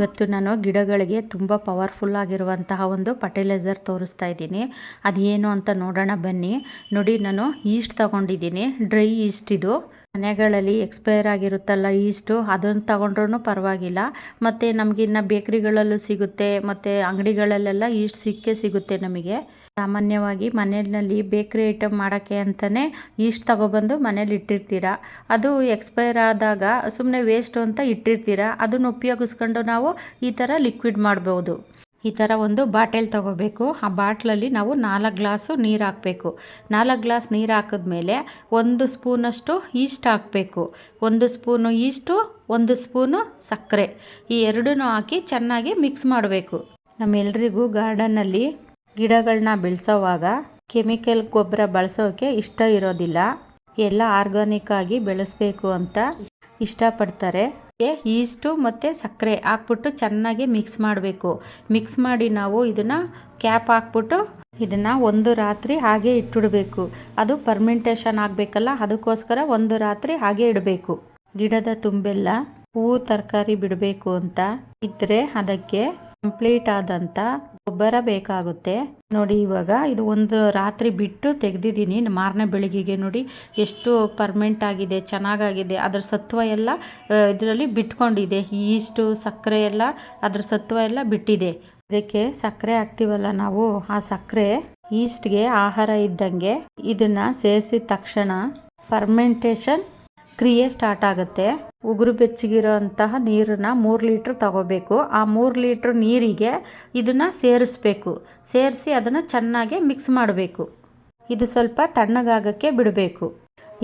ಇವತ್ತು ನಾನು ಗಿಡಗಳಿಗೆ ತುಂಬ ಪವರ್ಫುಲ್ ಆಗಿರುವಂತಹ ಒಂದು ಫರ್ಟಿಲೈಸರ್ ತೋರಿಸ್ತಾ ಇದ್ದೀನಿ. ಅದೇನು ಅಂತ ನೋಡೋಣ ಬನ್ನಿ. ನೋಡಿ, ನಾನು ಈಸ್ಟ್ ತಗೊಂಡಿದ್ದೀನಿ. ಡ್ರೈ ಈಸ್ಟ್ ಇದು. ಮನೆಗಳಲ್ಲಿ ಎಕ್ಸ್ಪೈರ್ ಆಗಿರುತ್ತಲ್ಲ ಈಸ್ಟು ಅದನ್ನು ತಗೊಂಡ್ರೂ ಪರವಾಗಿಲ್ಲ. ಮತ್ತು ನಮಗಿನ್ನ ಬೇಕ್ರಿಗಳಲ್ಲೂ ಸಿಗುತ್ತೆ. ಮತ್ತು ಅಂಗಡಿಗಳಲ್ಲೆಲ್ಲ ಈಸ್ಟ್ ಸಿಕ್ಕೇ ಸಿಗುತ್ತೆ ನಮಗೆ. ಸಾಮಾನ್ಯವಾಗಿ ಮನೆಯಲ್ಲಿ ಬೇಕ್ರಿ ಐಟಮ್ ಮಾಡೋಕ್ಕೆ ಅಂತಲೇ ಈಸ್ಟ್ ತಗೊಬಂದು ಮನೇಲಿ ಇಟ್ಟಿರ್ತೀರ? ಅದು ಎಕ್ಸ್ಪೈರ್ ಆದಾಗ ಸುಮ್ಮನೆ ವೇಸ್ಟು ಅಂತ ಇಟ್ಟಿರ್ತೀರ? ಅದನ್ನು ಉಪಯೋಗಿಸ್ಕೊಂಡು ನಾವು ಈ ಥರ ಲಿಕ್ವಿಡ್ ಮಾಡ್ಬೋದು. ಈ ಥರ ಒಂದು ಬಾಟಲ್ ತಗೋಬೇಕು. ಆ ಬಾಟ್ಲಲ್ಲಿ ನಾವು ನಾಲ್ಕು ಗ್ಲಾಸು ನೀರು ಹಾಕಬೇಕು. ನಾಲ್ಕು ಗ್ಲಾಸ್ ನೀರು ಹಾಕಿದ್ಮೇಲೆ ಒಂದು ಸ್ಪೂನಷ್ಟು ಈಸ್ಟ್ ಹಾಕಬೇಕು. ಒಂದು ಸ್ಪೂನು ಈಸ್ಟು ಒಂದು ಸ್ಪೂನು ಸಕ್ಕರೆ. ಈ ಎರಡೂ ಹಾಕಿ ಚೆನ್ನಾಗಿ ಮಿಕ್ಸ್ ಮಾಡಬೇಕು. ನಮ್ಮೆಲ್ರಿಗೂ ಗಾರ್ಡನ್ನಲ್ಲಿ ಗಿಡಗಳನ್ನ ಬೆಳೆಸೋವಾಗ ಕೆಮಿಕಲ್ ಗೊಬ್ಬರ ಬಳಸೋಕೆ ಇಷ್ಟ ಇರೋದಿಲ್ಲ. ಎಲ್ಲ ಆರ್ಗಾನಿಕ್ ಆಗಿ ಬೆಳೆಸಬೇಕು ಅಂತ ಇಷ್ಟಪಡ್ತಾರೆ. ಈಸ್ಟು ಮತ್ತು ಸಕ್ಕರೆ ಹಾಕ್ಬಿಟ್ಟು ಚೆನ್ನಾಗಿ ಮಿಕ್ಸ್ ಮಾಡಬೇಕು. ಮಿಕ್ಸ್ ಮಾಡಿ ನಾವು ಇದನ್ನು ಕ್ಯಾಪ್ ಹಾಕ್ಬಿಟ್ಟು ಇದನ್ನು ಒಂದು ರಾತ್ರಿ ಹಾಗೆ ಇಟ್ಟಿಡಬೇಕು. ಅದು ಪರ್ಮೆಂಟೇಷನ್ ಆಗಬೇಕಲ್ಲ, ಅದಕ್ಕೋಸ್ಕರ ಒಂದು ರಾತ್ರಿ ಹಾಗೆ ಇಡಬೇಕು. ಗಿಡದ ತುಂಬೆಲ್ಲ ಹೂವು ತರಕಾರಿ ಬಿಡಬೇಕು ಅಂತ ಇದ್ದರೆ ಅದಕ್ಕೆ ಕಂಪ್ಲೀಟ್ ಆದಂಥ ಗೊಬ್ಬರ ಬೇಕಾಗುತ್ತೆ. ನೋಡಿ ಇವಾಗ ಇದು ಒಂದು ರಾತ್ರಿ ಬಿಟ್ಟು ತೆಗೆದಿದ್ದೀನಿ. ಮಾರನೇ ಬೆಳಿಗ್ಗೆಗೆ ನೋಡಿ ಎಷ್ಟು ಪರ್ಮೆಂಟ್ ಆಗಿದೆ, ಚೆನ್ನಾಗಾಗಿದೆ. ಅದ್ರ ಸತ್ವ ಎಲ್ಲ ಇದರಲ್ಲಿ ಬಿಟ್ಕೊಂಡಿದೆ. ಈಸ್ಟು, ಸಕ್ಕರೆ ಎಲ್ಲ ಅದ್ರ ಸತ್ವ ಎಲ್ಲ ಬಿಟ್ಟಿದೆ. ಅದಕ್ಕೆ ಸಕ್ಕರೆ ಹಾಕ್ತೀವಲ್ಲ ನಾವು, ಆ ಸಕ್ಕರೆ ಈಸ್ಟ್ಗೆ ಆಹಾರ ಇದ್ದಂಗೆ ಇದನ್ನು ಸೇರಿಸಿದ ತಕ್ಷಣ ಫರ್ಮೆಂಟೇಷನ್ ಕ್ರಿಯೆ ಸ್ಟಾರ್ಟ್ ಆಗುತ್ತೆ. ಉಗುರು ಬೆಚ್ಚಗಿರೋ ಅಂತಹ ನೀರನ್ನ ಮೂರು ಲೀಟ್ರ್ ತಗೋಬೇಕು. ಆ ಮೂರು ಲೀಟ್ರ್ ನೀರಿಗೆ ಇದನ್ನು ಸೇರಿಸ್ಬೇಕು. ಸೇರಿಸಿ ಅದನ್ನು ಚೆನ್ನಾಗಿ ಮಿಕ್ಸ್ ಮಾಡಬೇಕು. ಇದು ಸ್ವಲ್ಪ ತಣ್ಣಗಾಗಕ್ಕೆ ಬಿಡಬೇಕು.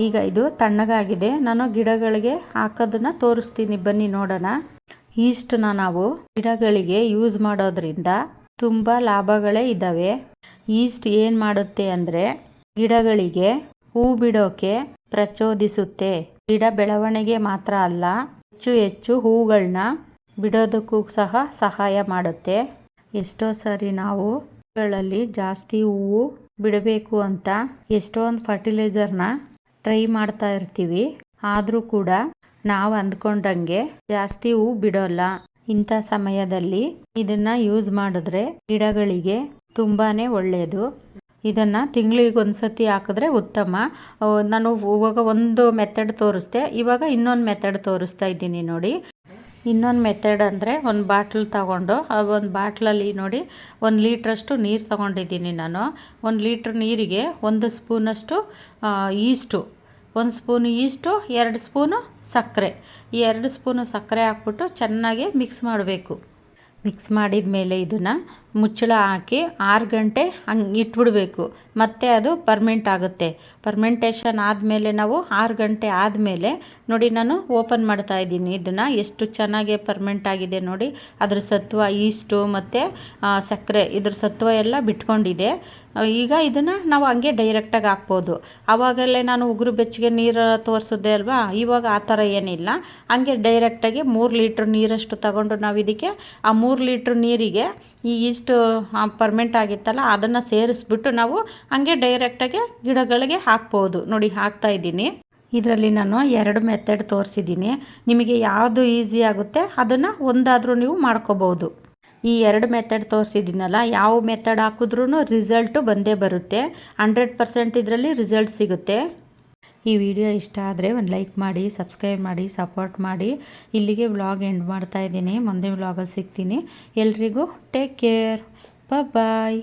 ಈಗ ಇದು ತಣ್ಣಗಾಗಿದೆ. ನಾನು ಗಿಡಗಳಿಗೆ ಹಾಕೋದನ್ನು ತೋರಿಸ್ತೀನಿ. ಬನ್ನಿ ನೋಡೋಣ. ಈಸ್ಟನ್ನ ನಾವು ಗಿಡಗಳಿಗೆ ಯೂಸ್ ಮಾಡೋದ್ರಿಂದ ತುಂಬ ಲಾಭಗಳೇ ಇದ್ದಾವೆ ಈಸ್ಟ್ ಏನು ಮಾಡುತ್ತೆ ಅಂದರೆ ಗಿಡಗಳಿಗೆ ಹೂ ಬಿಡೋಕೆ ಪ್ರಚೋದಿಸುತ್ತೆ. ಗಿಡ ಬೆಳವಣಿಗೆ ಮಾತ್ರ ಅಲ್ಲ, ಹೆಚ್ಚು ಹೆಚ್ಚು ಹೂಗಳನ್ನ ಬಿಡೋದಕ್ಕೂ ಸಹ ಸಹಾಯ ಮಾಡುತ್ತೆ. ಎಷ್ಟೋ ಸರಿ ನಾವು ಹೂಗಳಲ್ಲಿ ಜಾಸ್ತಿ ಹೂವು ಬಿಡಬೇಕು ಅಂತ ಎಷ್ಟೊಂದು ಫರ್ಟಿಲೈಸರ್ನ ಟ್ರೈ ಮಾಡ್ತಾ ಇರ್ತೀವಿ. ಆದರೂ ಕೂಡ ನಾವು ಅಂದ್ಕೊಂಡಂಗೆ ಜಾಸ್ತಿ ಹೂ ಬಿಡೋಲ್ಲ. ಇಂಥ ಸಮಯದಲ್ಲಿ ಇದನ್ನು ಯೂಸ್ ಮಾಡಿದ್ರೆ ಗಿಡಗಳಿಗೆ ತುಂಬಾ ಒಳ್ಳೆಯದು ಇದನ್ನು ತಿಂಗಳಿಗೆ ಒಂದು ಸತಿ ಹಾಕಿದ್ರೆ ಉತ್ತಮ. ನಾನು ಇವಾಗ ಒಂದು ಮೆಥಡ್ ತೋರಿಸ್ದೆ. ಇವಾಗ ಇನ್ನೊಂದು ಮೆಥಡ್ ತೋರಿಸ್ತಾ ಇದ್ದೀನಿ ನೋಡಿ. ಇನ್ನೊಂದು ಮೆಥಡ್ ಅಂದರೆ ಒಂದು ಬಾಟ್ಲ್ ತಗೊಂಡು, ಆ ಒಂದು ಬಾಟ್ಲಲ್ಲಿ ನೋಡಿ ಒಂದು ಲೀಟ್ರಷ್ಟು ನೀರು ತಗೊಂಡಿದ್ದೀನಿ ನಾನು. ಒಂದು ಲೀಟ್ರ್ ನೀರಿಗೆ ಒಂದು ಸ್ಪೂನಷ್ಟು ಈಸ್ಟು. ಒಂದು ಸ್ಪೂನು ಈಸ್ಟು, ಎರಡು ಸ್ಪೂನು ಸಕ್ಕರೆ. ಈ ಎರಡು ಸ್ಪೂನು ಸಕ್ಕರೆ ಹಾಕ್ಬಿಟ್ಟು ಚೆನ್ನಾಗಿ ಮಿಕ್ಸ್ ಮಾಡಬೇಕು. ಮಿಕ್ಸ್ ಮಾಡಿದ ಮೇಲೆ ಇದನ್ನು ಮುಚ್ಚಳ ಹಾಕಿ ಆರು ಗಂಟೆ ಹಂಗೆ ಇಟ್ಬಿಡಬೇಕು. ಮತ್ತೆ ಅದು ಪರ್ಮೆಂಟ್ ಆಗುತ್ತೆ. ಪರ್ಮೆಂಟೇಷನ್ ಆದಮೇಲೆ ನಾವು ಆರು ಗಂಟೆ ಆದಮೇಲೆ ನೋಡಿ ನಾನು ಓಪನ್ ಮಾಡ್ತಾ ಇದ್ದೀನಿ. ಇದನ್ನು ಎಷ್ಟು ಚೆನ್ನಾಗಿ ಪರ್ಮೆಂಟ್ ಆಗಿದೆ ನೋಡಿ. ಅದ್ರ ಸತ್ವ ಈಸ್ಟು ಮತ್ತು ಸಕ್ಕರೆ ಇದ್ರ ಸತ್ವ ಎಲ್ಲ ಬಿಟ್ಕೊಂಡಿದೆ. ಈಗ ಇದನ್ನು ನಾವು ಹಂಗೆ ಡೈರೆಕ್ಟಾಗಿ ಹಾಕ್ಬೋದು. ಆವಾಗಲೇ ನಾನು ಉಗುರು ಬೆಚ್ಚಗೆ ನೀರು ತೋರಿಸಿದ್ದೆ ಅಲ್ವಾ? ಇವಾಗ ಆ ಥರ ಏನಿಲ್ಲ. ಹಂಗೆ ಡೈರೆಕ್ಟಾಗಿ ಮೂರು ಲೀಟ್ರ್ ನೀರಷ್ಟು ತಗೊಂಡು ನಾವು ಇದಕ್ಕೆ, ಆ ಮೂರು ಲೀಟ್ರ್ ನೀರಿಗೆ ಈ ಇಷ್ಟು ಪರ್ಮೆಂಟ್ ಆಗಿತ್ತಲ್ಲ, ಅದನ್ನು ಸೇರಿಸ್ಬಿಟ್ಟು ನಾವು ಹಂಗೆ ಡೈರೆಕ್ಟಾಗಿ ಗಿಡಗಳಿಗೆ ಹಾಕ್ಬೋದು. ನೋಡಿ, ಹಾಕ್ತಾ ಇದ್ದೀನಿ. ಇದರಲ್ಲಿ ನಾನು ಎರಡು ಮೆಥಡ್ ತೋರಿಸಿದ್ದೀನಿ. ನಿಮಗೆ ಯಾವುದು ಈಸಿ ಆಗುತ್ತೆ ಅದನ್ನು ಒಂದಾದರೂ ನೀವು ಮಾಡ್ಕೋಬೋದು. ಈ ಎರಡು ಮೆಥಡ್ ತೋರಿಸಿದ್ದೀನಲ್ಲ, ಯಾವ ಮೆಥಡ್ ಹಾಕಿದ್ರೂ ರಿಸಲ್ಟು ಬಂದೇ ಬರುತ್ತೆ. ಹಂಡ್ರೆಡ್ ಪರ್ಸೆಂಟ್ ಇದರಲ್ಲಿ ರಿಸಲ್ಟ್ ಸಿಗುತ್ತೆ. ಈ ವಿಡಿಯೋ ಇಷ್ಟ ಆದರೆ ಒಂದು ಲೈಕ್ ಮಾಡಿ ಸಬ್ಸ್ಕ್ರೈಬ್ ಮಾಡಿ ಸಪೋರ್ಟ್ ಮಾಡಿ. ಇಲ್ಲಿಗೆ ವ್ಲಾಗ್ ಎಂಡ್ ಮಾಡ್ತಾ ಇದ್ದೀನಿ. ಮುಂದೆ ವ್ಲಾಗಲ್ಲಿ ಸಿಗ್ತೀನಿ. ಎಲ್ರಿಗೂ ಟೇಕ್ ಕೇರ್ ಬಾಯ್